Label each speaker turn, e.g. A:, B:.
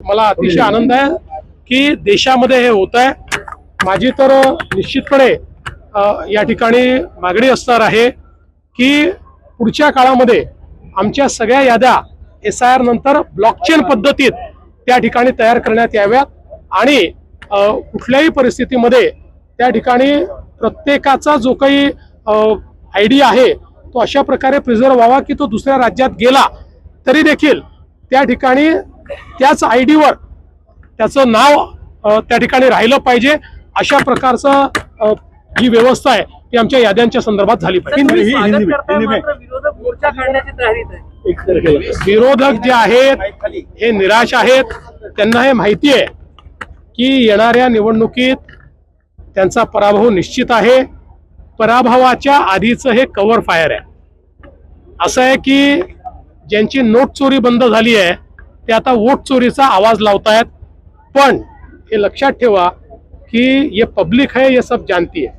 A: मला अतिशय आनंद आहे की देशामध्ये हे होत आहे. माझी तर निश्चितपणे या ठिकाणी मागणी असणार आहे की पुढच्या काळामध्ये आमच्या सगळ्या याद्या एस आय आर नंतर ब्लॉकचेन पद्धतीत त्या ठिकाणी तयार करण्यात याव्यात आणि कुठल्याही परिस्थितीमध्ये त्या ठिकाणी प्रत्येकाचा जो काही आय डी आहे तो अशा प्रकारे प्रिझर्व व्हावा की तो दुसऱ्या राज्यात गेला तरी देखील त्या ठिकाणी त्याच आय डीवर त्याचं नाव त्या ठिकाणी राहिलं पाहिजे. अशा प्रकारचं ही व्यवस्था आहे ती आमच्या याद्यांच्या संदर्भात झाली पाहिजे. विरोधक जे आहेत हे निराश आहेत. त्यांना हे माहिती आहे की येणाऱ्या निवडणुकीत त्यांचा पराभव निश्चित आहे. पराभवाच्या आधीचं हे कव्हर फायर आहे. असं आहे की ज्यांची नोट चोरी बंद झाली आहे ते आता वोट चोरीचा आवाज लावतायत. पण हे लक्षात ठेवा कि ये पब्लिक है ये सब जानती है